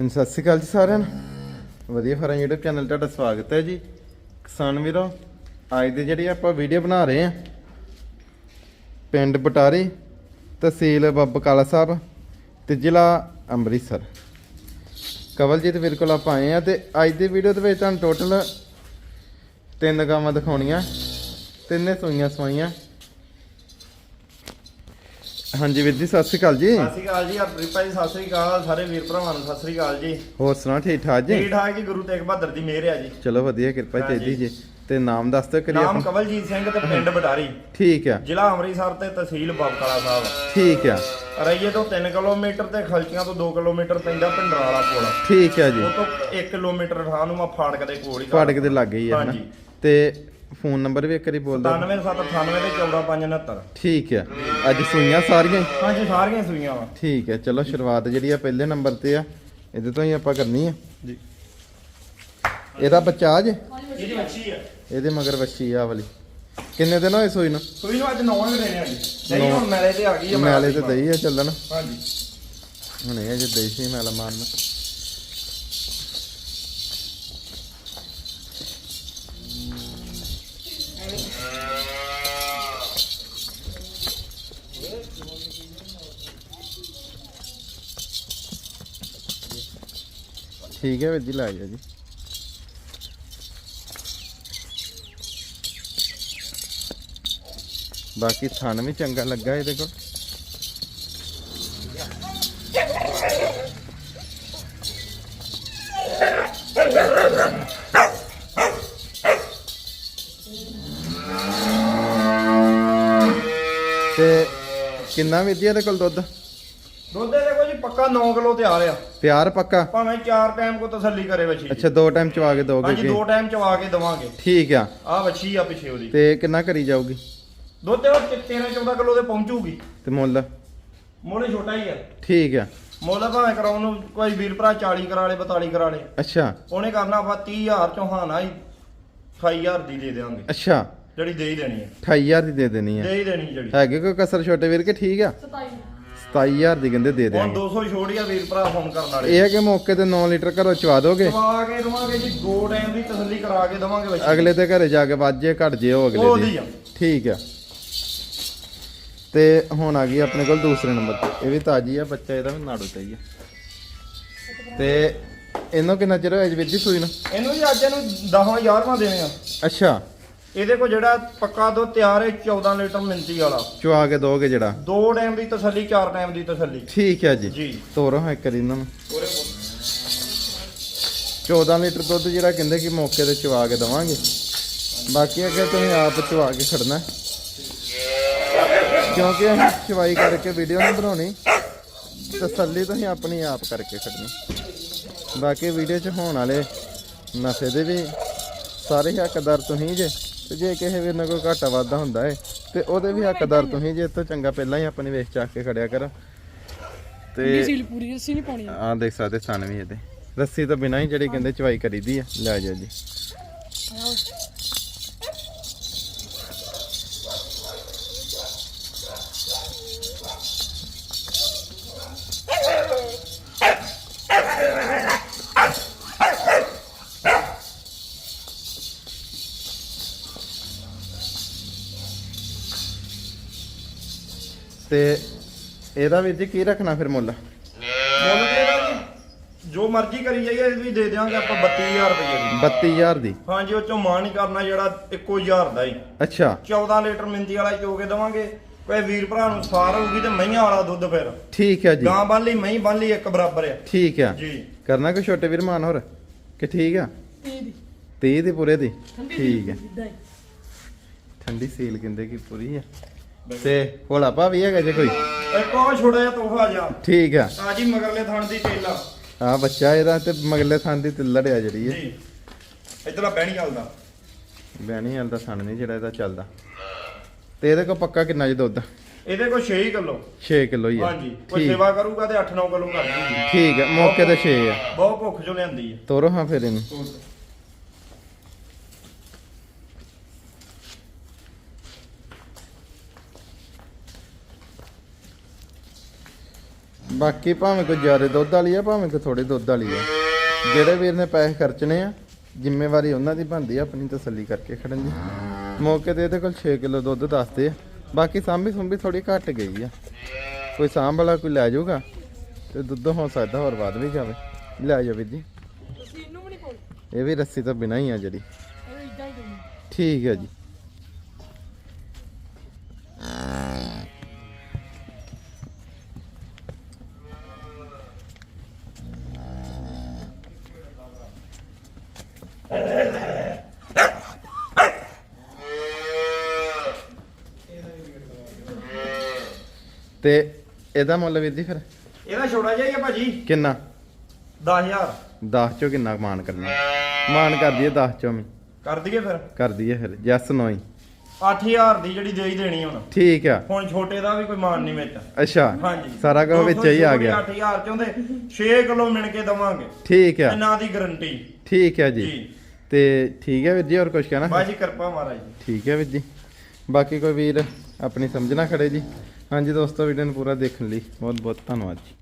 ਹਾਂਜੀ, ਸਤਿ ਸ਼੍ਰੀ ਅਕਾਲ ਜੀ ਸਾਰਿਆਂ ਨੂੰ। ਵਧੀਆ ਫਰਾਂ YouTube ਚੈਨਲ ਤੁਹਾਡਾ ਸਵਾਗਤ ਹੈ ਜੀ। ਕਿਸਾਨ ਵੀਰੋ ਅੱਜ ਦੀ ਜਿਹੜੀ ਆਪਾਂ ਵੀਡੀਓ ਬਣਾ ਰਹੇ ਆ ਪਿੰਡ ਬਟਾਰੀ ਤਹਿਸੀਲ ਬੱਬ ਕਾਲਾ ਸਾਹਿਬ ਤੇ ਜ਼ਿਲ੍ਹਾ ਅੰਮ੍ਰਿਤਸਰ। ਕਵਲਜੀਤ ਵੀਰ ਕੋਲ ਆਪਾਂ ਆਏ ਆ ਤੇ ਅੱਜ ਦੀ ਵੀਡੀਓ ਦੇ ਵਿੱਚ ਤੁਹਾਨੂੰ ਟੋਟਲ ਤਿੰਨ ਗਾਵਾਂ ਦਿਖਾਉਣੀਆਂ ਤਿੰਨੇ ਸੂਈਆਂ ਸਵਾਈਆਂ। ਹਾਂਜੀ ਵੀਰ ਜੀ ਸਤਿ ਸ਼੍ਰੀ ਅਕਾਲ ਜੀ। ਸਤਿ ਸ਼੍ਰੀ ਅਕਾਲ ਜੀ ਹਰਪ੍ਰੀਤ ਭਾਈ ਸਤਿ ਸ਼੍ਰੀ ਅਕਾਲ ਸਾਰੇ ਵੀਰ ਭਰਾਵਾਂ ਨੂੰ ਸਤਿ ਸ਼੍ਰੀ ਅਕਾਲ ਜੀ। ਹੋਰ ਸੁਣਾ ਠੀਕ ਠਾਕ ਜੀ? ਠੀਕ ਠਾਕ ਜੀ ਗੁਰੂ ਤੇਗ ਬਹਾਦਰ ਦੀ ਮਿਹਰ ਆ ਜੀ। ਚਲੋ ਵਧੀਆ ਕਿਰਪਾ। ਚਾਹੀਦੀ ਜੀ। ਤੇ ਨਾਮ ਦੱਸ ਦਿਓ ਕਰੀਏ ਨਾਮ ਕਵਲਜੀਤ ਸਿੰਘ ਤੇ ਪਿੰਡ ਬਟਾਰੀ। ਠੀਕ ਆ। ਜ਼ਿਲ੍ਹਾ ਅੰਮ੍ਰਿਤਸਰ ਤੇ ਤਹਿਸੀਲ ਬਾਬਕਾਲਾ ਸਾਹਿਬ। ਠੀਕ ਆ। ਰਈਏ ਤੋਂ 3 ਕਿਲੋਮੀਟਰ ਤੇ ਖਲਚੀਆਂ ਤੋਂ 2 ਕਿਲੋਮੀਟਰ ਪੈਂਦਾ ਪਿੰਡਰਾਲਾ ਪੁਲ ਠੀਕ ਆ ਜੀ। ਉਹ ਤੋਂ 1 ਕਿਲੋਮੀਟਰ ਥਾਂ ਨੂੰ ਮੈਂ ਫਾੜਕ ਦੇ ਕੋਲ ਹੀ। ਫਾਟਕ ਦੇ ਲੱਗ ਗਈ ਆ ਹਨਾ ਹਾਂਜੀ। ਤੇ ਫੋਨ ਨੰਬਰ ਵੀ ਇੱਕ ਵਾਰੀ ਬੋਲ ਦਿਓ। 9798 ਤੇ 14569 ਠੀਕ ਆ। ਅੱਜ ਸੂਈਆਂ ਸਾਰੀਆਂ ਹੀ? ਹਾਂਜੀ ਸਾਰੀਆਂ ਸੂਈਆਂ ਵਾ। ਠੀਕ ਆ ਚਲੋ ਸ਼ੁਰੂਆਤ ਜਿਹੜੀ ਆ ਪਹਿਲੇ ਨੰਬਰ ਤੇ ਆ ਇਹਦੇ ਤੋਂ ਹੀ ਆਪਾਂ ਕਰਨੀ ਆ। ਜੀ। ਇਹਦਾ ਬੱਚਾ ਆ ਜੇ ਇਹਦੀ ਮੱਛੀ ਆ। ਇਹਦੇ ਮਗਰ ਬੱਚੀ ਆ ਵਾਲੀ। ਕਿੰਨੇ ਦਿਨ ਹੋਏ ਸੂਈ ਨੂੰ? ਸੂਈ ਨੂੰ ਅੱਜ ਨੌਂ ਦੇਣੇ ਆ ਜੀ। ਨਹੀਂ ਹੁਣ ਮੈਲੇ ਤੇ ਆ ਗਈ ਆ ਮੈਲੇ ਤੇ ਦਈ ਆ ਚੱਲਣ। ਹਾਂਜੀ। ਹੁਣ ਇਹ ਜੇ ਦਈ ਸੀ ਮੈਲਾ ਮਾਰਨ। ਠੀਕ ਹੈ ਵੀਰ ਜੀ, ਲੈ ਜਾ ਜੀ। ਬਾਕੀ ਥਣ ਵੀ ਚੰਗਾ ਲੱਗਾ ਇਹਦੇ ਕੋਲ। ਤੇ ਕਿੰਨਾ ਵੀਰ ਜੀ ਇਹਦੇ ਕੋਲ ਦੁੱਧ? ਦੁੱਧ ਦੇ ਜੀ ਪੱਕਾ 9 ਕਿਲੋ ਤਿਆਰ ਆ। ਪਿਆਰ ਪੱਕਾ? ਭਾਵੇਂ ਚਾਰ ਟਾਈਮ ਕੋ ਤਸੱਲੀ ਕਰੇ ਵੱਛੀ। ਅੱਛਾ ਦੋ ਟਾਈਮ ਚਵਾ ਕੇ ਦੋਗੇ ਹਾਂਜੀ ਦੋ ਟਾਈਮ ਚਵਾ ਕੇ ਦਵਾਂਗੇ। ਠੀਕ ਆ। ਆ ਵੱਛੀ ਆ ਪਿਛੇ ਉਹਦੀ। ਤੇ ਕਿੰਨਾ ਕਰੀ ਜਾਊਗੀ? ਦੁੱਧ ਉਹ 13 14 ਕਿਲੋ ਦੇ ਪਹੁੰਚੂਗੀ। ਤੇ ਮੁੱਲ? ਮੋਲੇ ਛੋਟਾ ਹੀ ਆ। ਠੀਕ ਆ। ਮੁੱਲ ਭਾਵੇਂ ਕਰਾਉਣ ਨੂੰ ਕੋਈ ਵੀਰ ਭਰਾ 40 ਕਰਾ ਲੇ 42 ਕਰਾ ਲੇ। ਅੱਛਾ। ਉਹਨੇ ਕਰਨਾ ਆਪਾਂ 30000 ਚੋਂ ਹੀ 28000 ਦੀ ਦੇ ਦੇਵਾਂਗੇ ਅੱਛਾ। ਜਿਹੜੀ ਦੇ ਹੀ ਦੇਣੀ ਹੈ 28000 ਦੀ ਦੇ ਦੇਣੀ ਆ। ਦੇ ਹੀ ਦੇਣੀ ਜਿਹੜੀ। ਹੈਗੇ ਕੋਈ ਕਸਰ ਛੋਟੇ ਵੀਰ ਕੇ? ਠੀਕ ਆ। 27000 ਦੀ ਕਹਿੰਦੇ ਦੇ ਹੁਣ ਦੇਣਗੇ 200 ਛੋੜ ਆ ਵੀਰ ਭਰਾ ਫੋਨ ਕਰਨ ਵਾਲੇ। ਇਹ ਹੈ ਕਿ ਮੌਕੇ ਤੇ 9 ਲੀਟਰ ਘਰੋਂ ਚਵਾ ਦੋਗੇ? ਚਵਾ ਕੇ ਦਵਾਂਗੇ ਜੀ ਦੋ ਟਾਈਮ ਦੀ ਤਸੱਲੀ ਕਰਾ ਕੇ ਦਵਾਂਗੇ ਵੱਛੀ ਅਗਲੇ ਦੇ ਘਰੇ ਜਾ ਕੇ ਵੱਜੇ ਘਟ ਜੇ ਉਹ ਉਹ ਅਗਲੇ ਦੀ ਆ। ਠੀਕ ਆ। ਤੇ ਹੁਣ ਆ ਗਈ ਆਪਣੇ ਕੋਲ ਦੂਸਰੇ ਨੰਬਰ ਤੇ। ਇਹ ਵੀ ਤਾਜੀ ਆ ਬੱਚਾ ਇਹਦਾ ਵੀ ਨਾੜੂ ਤੇ ਹੀ ਆ। ਤੇ ਇਹਨੂੰ ਕਿੰਨਾ ਚਿਰ ਹੋਇਆ ਜੀ ਵੀਰ ਜੀ ਸੂਈ ਨੂੰ? ਇਹਨੂੰ ਜੀ ਅੱਜ ਇਹਨੂੰ 10 11ਵਾਂ ਦੇਣੇ ਆ। ਅੱਛਾ। ਇਹਦੇ ਕੋਲ ਜਿਹੜਾ ਪੱਕਾ ਦੁੱਧ ਤਿਆਰ ਹੈ 14 ਲੀਟਰ ਮਿੰਤੀ ਵਾਲਾ। ਚਵਾ ਕੇ ਦੋਗੇ ਜਿਹੜਾ? ਦੋ ਟਾਈਮ ਦੀ ਤਸੱਲੀ ਚਾਰ ਟਾਈਮ ਦੀ ਤਸੱਲੀ। ਠੀਕ ਹੈ ਜੀ। ਜੀ। ਤੋਰੋ ਹਾਂ ਇੱਕ ਵਾਰੀ ਇਹਨਾਂ ਨੂੰ। ਉਹਦੇ 14 ਲੀਟਰ ਦੁੱਧ ਜਿਹੜਾ ਕਹਿੰਦੇ ਕਿ ਮੌਕੇ ਤੇ ਚਵਾ ਕੇ ਦਵਾਂਗੇ। ਬਾਕੀ ਅੱਗੇ ਤੁਸੀਂ ਆਪ ਚਵਾ ਕੇ ਖੜਨਾ। ਹੈ। ਕਿਉਂਕਿ ਅਸੀਂ ਚਵਾਈ ਕਰਕੇ ਵੀਡੀਓ ਨਹੀਂ ਬਣਾਉਣੀ। ਤਸੱਲੀ ਤੁਸੀਂ ਆਪਣੀ ਆਪ ਕਰਕੇ ਖੜਨੀ। ਬਾਕੀ ਵੀਡੀਓ 'ਚ ਹੋਣ ਵਾਲੇ ਨਫੇ ਦੇ ਵੀ ਸਾਰੇ ਹੱਕਦਾਰ ਤੁਸੀਂ ਜੇ। ਤੇ ਜੇ ਕਿਸੇ ਵੀਰ ਨਾਲ ਕੋਈ ਘਾਟਾ ਵਾਧਾ ਹੁੰਦਾ ਹੈ ਤੇ ਉਹਦੇ ਵੀ ਹੱਕਦਾਰ ਤੁਸੀਂ ਜੇ ਤੋਂ ਚੰਗਾ ਪਹਿਲਾਂ ਹੀ ਆਪਣੀ ਵੇਚ ਚੱਕ ਕੇ ਖੜਿਆ ਕਰੋ। ਤੇ ਸੀਲ ਪੂਰੀ ਰੱਸੀ ਨਹੀਂ ਪਾਉਣੀ। ਆ ਦੇਖ ਸਕਦੇ ਸਨ ਵੀ ਇਹਦੇ। ਰੱਸੀ ਤੋਂ ਬਿਨਾਂ ਹੀ ਜਿਹੜੀ ਕਹਿੰਦੇ ਚਵਾਈ ਕਰੀਦੀ ਆ। ਲੈ ਜਾ। ਜੀ ਤੇ ਇਹਦਾ ਵੀਰ ਜੀ ਕੀ ਰੱਖਣਾ ਫਿਰ ਮੁੱਲ? ਮੁੱਲ ਤੇ ਇਹਦਾ ਜੀ ਜੋ ਮਰਜ਼ੀ ਕਰੀ ਜਾਈਏ ਇਹ ਵੀ ਦੇ ਦੇਵਾਂਗੇ ਆਪਾਂ 32000 ਰੁਪਏ ਦੀ। 32000 ਦੀ। ਹਾਂਜੀ ਉਹ ਚੋਂ ਮਾਨ ਨਹੀਂ ਕਰਨਾ ਜਿਹੜਾ ਇੱਕੋ ਹਜ਼ਾਰ ਦਾ ਹੀ। ਅੱਛਾ। 14 ਲੀਟਰ ਮਿੰਤੀ ਵਾਲਾ ਚੋ ਕੇ ਦਵਾਂਗੇ। ਕੋਈ ਵੀਰ ਭਰਾ ਨੂੰ ਸਾਰ ਹੋਊਗੀ ਤੇ ਮਈਆਂ ਵਾਲਾ ਦੁੱਧ ਫਿਰ। ਠੀਕ ਹੈ ਜੀ। ਗਾਂ ਬੰਨ ਲਈ ਮਹੀਂ ਬੰਨ ਲਈ ਇੱਕ ਬਰਾਬਰ ਆ। ਠੀਕ ਆ। ਜੀ। ਕਰਨਾ ਕੋਈ ਛੋਟੇ ਵੀਰ ਮਾਨ ਹੋਰ? ਕਿ ਠੀਕ ਆ? ਇਹ ਦੀ। 30 ਦੀ ਪੂਰੇ ਦੀ? ਠੀਕ ਹੈ ਹੀ। ਠੰਡੀ ਸੀਲ ਕਹਿੰਦੇ ਕਿ ਪੂਰੀ ਆ। ਤੇ ਭਾ ਵੀ ਹੈਗਾ ਜੇ ਕੋਈ। ਇੱਕ ਉਹ ਛੋਟਾ ਜਿਹਾ ਤੋਹਫਾ ਜਾ ਠੀਕ ਆ। ਆ ਜੀ ਮਗਰਲੇ ਥਣ ਦੀ ਤੇਲਾ ਆ। ਬੱਚਾ ਇਹਦਾ ਤੇ ਮਗਲੇ ਥਾਂ ਦੀ ਤਿੱਲੜ ਆ ਜਿਹੜੀ ਹੈ ਜੀ ਇਧਰਲਾ ਬਹਿਣੀ ਚੱਲਦਾ ਬੈਣੀ ਵਾਲ ਦਾ ਥਣ ਨਹੀਂ ਜਿਹੜਾ ਇਹਦਾ ਚੱਲਦਾ। ਤੇ ਇਹਦੇ ਕੋ ਪੱਕਾ ਕਿੰਨਾ ਜੀ ਦੁੱਧ? ਇਹਦੇ ਕੋਲ 6 ਕਿਲੋ। 6 ਕਿਲੋ ਹੀ ਆ। ਹਾਂਜੀ ਕੋਈ ਠੀਕ। ਸੇਵਾ ਕਰੂਗਾ ਤੇ 8-9 ਕਿਲੋ ਕਰ ਦੂਗੀ ਠੀਕ ਆ ਮੌਕੇ ਤੇ 6 ਆ। ਬਹੁਤ ਭੁੱਖ ਜੋ ਲਿਆਂਦੀ ਹੈ ਤੋਰੋ ਹਾਂ ਫਿਰ ਇਹਨੂੰ। ਬਾਕੀ ਭਾਵੇਂ ਕੋਈ ਜ਼ਿਆਦਾ ਦੁੱਧ ਵਾਲੀ ਆ ਭਾਵੇਂ ਕੋਈ ਥੋੜੇ ਦੁੱਧ ਵਾਲੀ ਆ। ਜਿਹੜੇ ਵੀਰ ਨੇ ਪੈਸੇ ਖਰਚਣੇ ਆ ਜ਼ਿੰਮੇਵਾਰੀ ਉਹਨਾਂ ਦੀ ਬਣਦੀ ਆ ਆਪਣੀ ਤਸੱਲੀ ਕਰਕੇ ਖੜਨ ਦੀ। ਮੌਕੇ ਤੇ ਇਹਦੇ ਕੋਲ 6 ਕਿਲੋ ਦੁੱਧ ਦੱਸਦੇ ਆ। ਬਾਕੀ ਸਾਂਭੀ ਸੁੰਭੀ ਥੋੜੀ ਘਟ ਗਈ ਆ। ਕੋਈ ਸਾਂਭ ਵਾਲਾ ਕੋਈ ਲੈ ਜਾਊਗਾ ਤੇ ਦੁੱਧ ਹੋ ਸਕਦਾ ਹੋਰ ਬਾਅਦ ਵੀ ਜਾਵੇ। ਲੈ ਜਾ ਵੀਰ ਜੀ। ਇਹ ਵੀ ਰੱਸੀ ਤੋਂ ਬਿਨਾਂ ਹੀ ਆ ਜਿਹੜੀ। ਠੀਕ ਹੈ ਜੀ। ਤੇ ਇਹਦਾ ਮੁੱਲ ਵੀਰ ਜੀ ਫਿਰ? ਇਹਦਾ ਛੋੜਾ ਜਿਹਾ ਹੀ ਆ ਭਾਜੀ। ਕਿੰਨਾ? 10000 10 ਚੋਂ ਕਿੰਨਾ ਮਾਨ ਕਰਨਾ? ਮਾਨ ਕਰ ਦਈਏ 10 ਚੋਂ ਵੀ। ਕਰ ਦਈਏ ਫਿਰ। ਕਰ ਦਈਏ ਫਿਰ ਜੈਸ ਨੋ ਹੀ 8000 ਦੀ ਜਿਹੜੀ ਦੇ ਹੀ ਦੇਣੀ ਹੁਣ। ਠੀਕ ਆ। ਹੁਣ ਛੋਟੇ ਦਾ ਵੀ ਕੋਈ ਮਾਨ ਨਹੀਂ ਵਿੱਚ। ਅੱਛਾ ਹਾਂਜੀ। ਸਾਰਾ ਕੁਝ ਵਿੱਚ ਹੀ ਆ ਗਿਆ। 8000 ਚੋਂ ਦੇ 6 ਕਿਲੋ ਮਿਣ ਕੇ ਦਵਾਂਗੇ। ਠੀਕ ਆ। ਇਹਨਾਂ ਦੀ ਗਾਰੰਟੀ। ਠੀਕ ਜੀ। ਜੀ। ਤੇ ਠੀਕ ਹੈ ਵੀਰ ਜੀ ਹੋਰ ਕੁਝ ਕਹਿਣਾ? ਬਾਜੀ ਕਿਰਪਾ ਮਹਾਰਾਜ ਜੀ। ਠੀਕ ਹੈ ਵੀਰ ਜੀ। ਬਾਕੀ ਕੋਈ ਵੀਰ ਆਪਣੀ ਸਮਝਣਾ ਖੜੇ ਜੀ। ਹਾਂਜੀ ਦੋਸਤੋ ਵੀਡੀਓ ਨੂੰ ਪੂਰਾ ਦੇਖਣ ਲਈ ਬਹੁਤ ਬਹੁਤ ਧੰਨਵਾਦ ਜੀ।